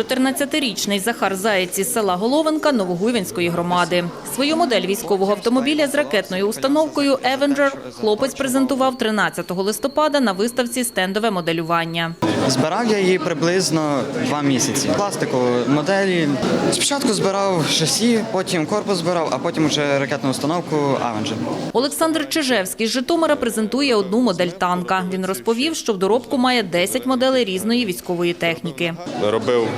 14-річний Захар Заєць із села Головенка Новогуйвинської громади. Свою модель військового автомобіля з ракетною установкою «Евенджер» хлопець презентував 13 листопада на виставці «Стендове моделювання». Збирав я її приблизно два місяці. Пластикові моделі. Спочатку збирав шасі, потім корпус збирав, а потім вже ракетну установку Avenger. Олександр Чижевський з Житомира презентує одну модель танка. Він розповів, що в доробку має 10 моделей різної військової техніки. робив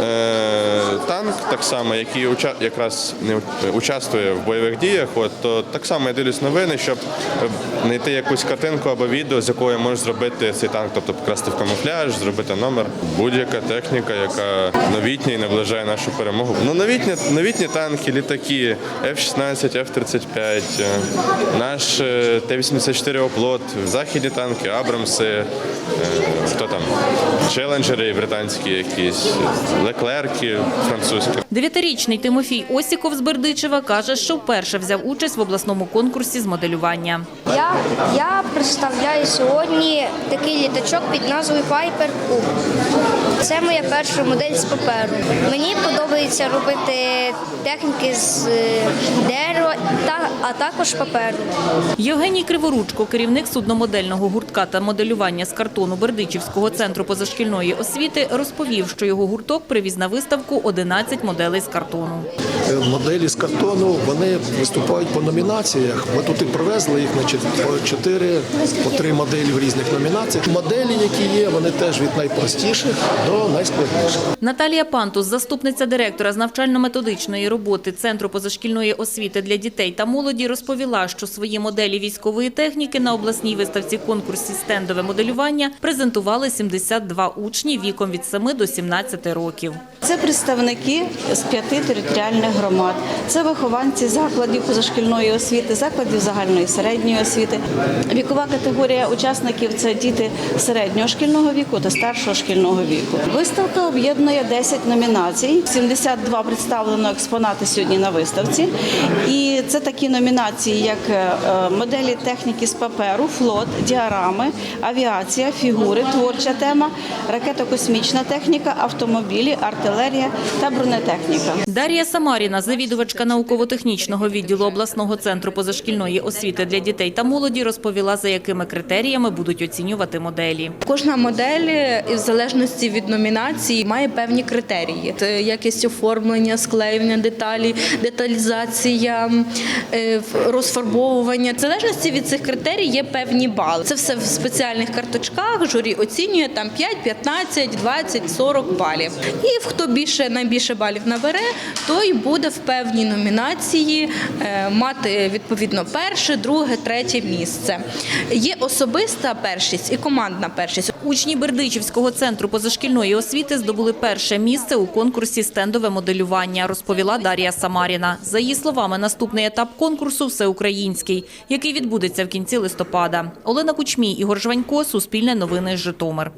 呃 танк, так само, який якраз не участвує в бойових діях. От то так само я дивлюсь новини, щоб е, знайти якусь картинку або відео, з якої можеш зробити цей танк, тобто покрасти в камуфляж, зробити номер. Будь-яка техніка, яка новітня і наближає нашу перемогу. Ну новітні, новітні танки, літаки, F-16, F-35, е, наш е, Т-84 оплот, західні танки, Абрамси, хто там, челенджери британські якісь, леклерки французькі. Дев'ятирічний Тимофій Осіков з Бердичева каже, що вперше взяв участь в обласному конкурсі з моделювання. Я, я представляю сьогодні такий літачок під назвою Piper Cube. Це моя перша модель з паперу. Мені подобається робити техніки з е, дерева, та, а також паперу. Євгеній Криворучко, керівник судномодельного гуртка та моделювання з картону Бердичівського центру позашкільної освіти, розповів, що його гурток привіз на виставку 11 моделей з картону. Е, моделі з картону вони виступають по номінаціях. Ми тут і привезли їх значить, по чотири, по три моделі в різних номінаціях. Моделі, які є, вони теж від найпростіших до найскладніших. Наталія Пантус, заступниця директора з навчально-методичної роботи Центру позашкільної освіти для дітей та молоді, розповіла, що свої моделі військової техніки на обласній виставці конкурсі «Стендове моделювання» презентували 72 учні віком від 7 до 17 років. Це представники з п'яти територіальних громад. Це вихованці закладів позашкільної освіти, закладів загальної середньої освіти. Вікова категорія учасників це діти середнього шкільного віку та старшого шкільного віку. Виставка об'єднує 10 номінацій. 72 представлено експонати сьогодні на виставці. І це такі номінації, як е, моделі техніки з паперу, флот, діарами, авіація, фігури, творча тема, ракетокосмічна техніка, автомобілі, артилерія та бронетехніка. Дар'я Самаріна, завідувачка науково-технічного відділу обласного центру позашкільної освіти для дітей та молоді, розповіла, за якими критеріями будуть оцінювати моделі. Кожна модель, е, в залежності від номінації, має певні критерії: Це якість оформлення, склеювання деталі, деталізація, е, розфарбовування. В залежності від цих критерій є певні бали. Це все в спеціальних карточках. Журі оцінює там 5, 15, 20, 40 балів. І хто більше найбільше балів набере, той буде в певній номінації е, мати відповідно перше, друге, третє місце. Є особиста першість і командна першість. Учні Бердичівського центру позашкільної освіти здобули перше місце у конкурсі «Стендове моделювання», розповіла Дар'я Самаріна. За її словами, наступний етап конкурсу – всеукраїнський, який відбудеться в кінці листопада. Олена Кучмій, Ігор Жванько, Суспільне новини, Житомир.